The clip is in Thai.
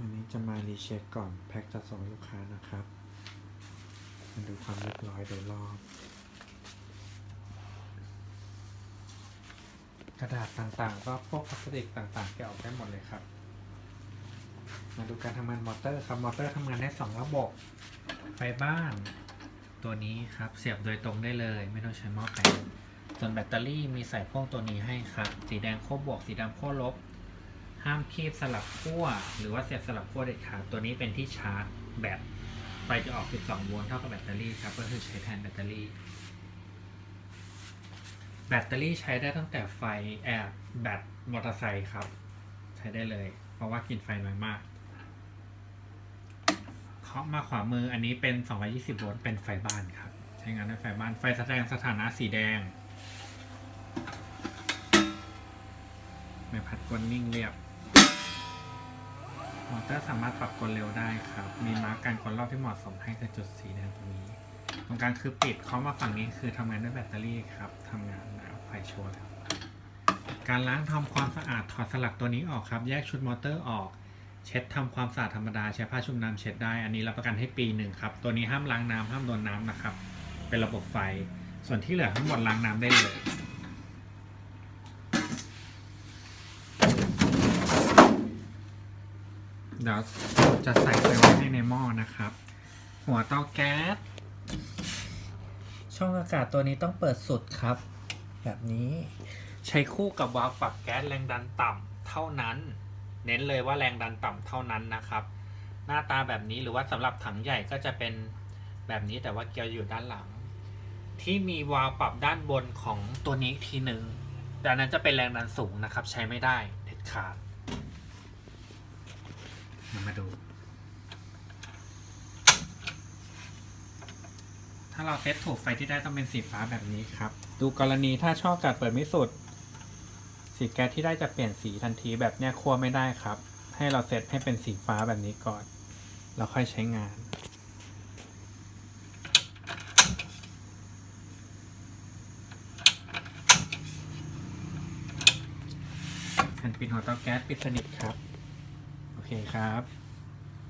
อันนี้จะมารีเช็คก่อนแพ็คจะส่งลูกค้านะครับ มาดูความเรียบร้อยโดยรอบ กระดาษต่างๆ ก็พวกพลาสติกต่างๆแกะออกได้หมดเลยครับ มาดูการทำงานมอเตอร์ครับ มอเตอร์ทำงานได้สองระบบ ไฟบ้าน ตัวนี้ครับเสียบโดยตรงได้เลย ไม่ต้องใช้หม้อแปลงส่วนแบตเตอรี่มีใส่พ่วงตัวนี้ให้ครับ สีแดงขั้วบวก สีดำขั้วลบ ห้ามคีบสลับขั้วหรือว่าเสียบสลับขั้วเด็ดขาดตัวนี้เป็นที่ชาร์จแบตไฟจะออก 12 โวลต์เท่ากับแบตเตอรี่ครับก็คือใช้แทนแบตเตอรี่ แบตเตอรี่ใช้ได้ตั้งแต่ไฟแอบแบตมอเตอร์ไซค์ครับ ใช้ได้เลย เพราะว่ากินไฟน้อยมากเคาะมาขวามืออันนี้เป็น 220 โวลต์เป็นไฟบ้านครับ ใช้งานด้วยไฟบ้านไฟแสดงสถานะสีแดงไม่พัดกลนิ่งเรียบ มอเตอร์สามารถปรับกลเร็วได้ครับ มีมาร์กการกลรอบที่เหมาะสมให้คือจุดสีแดงตรงนี้ ตรงกลางคือปิดเคามาฝั่งนี้คือทำงานด้วยแบตเตอรี่ครับทำงานแล้วไฟโชว์แล้ว การล้างทำความสะอาดถอดสลักตัวนี้ออกครับ แยกชุดมอเตอร์ออก เช็ดทำความสะอาดธรรมดาใช้ผ้าชุบน้ำเช็ดได้ อันนี้รับประกันให้ปีหนึ่งครับ ตัวนี้ห้ามล้างน้ำห้ามโดนน้ำนะครับ เป็นระบบไฟ ส่วนที่เหลือทั้งหมดล้างน้ำได้เลย เดี๋ยวจะใส่ไปไว้ให้ในหม้อนะครับ หัวเตาแก๊ส ช่องอากาศตัวนี้ต้องเปิดสุดครับ แบบนี้ใช้คู่กับวาล์วปรับแก๊สแรงดันต่ำเท่านั้น เน้นเลยว่าแรงดันต่ำเท่านั้นนะครับ หน้าตาแบบนี้หรือว่าสำหรับถังใหญ่ก็จะเป็นแบบนี้แต่ว่าเกียร์อยู่ด้านหลัง ที่มีวาล์วปรับด้านบนของตัวนี้ทีหนึ่งแต่อันนั้นจะเป็นแรงดันสูงนะครับ ใช้ไม่ได้เด็ดขาด มามาดู ถ้าเราเซตถูกไฟที่ได้ต้องเป็นสีฟ้าแบบนี้ครับ ดูกรณีถ้าช่องกาศเปิดไม่สุด สีแก๊สที่ได้จะเปลี่ยนสีทันทีแบบเนี้ยคั่วไม่ได้ครับ ให้เราเซตให้เป็นสีฟ้าแบบนี้ก่อนแล้วค่อยใช้งานแผ่นปิดหัวเตาแก๊สปิดสนิทครับ เคครับ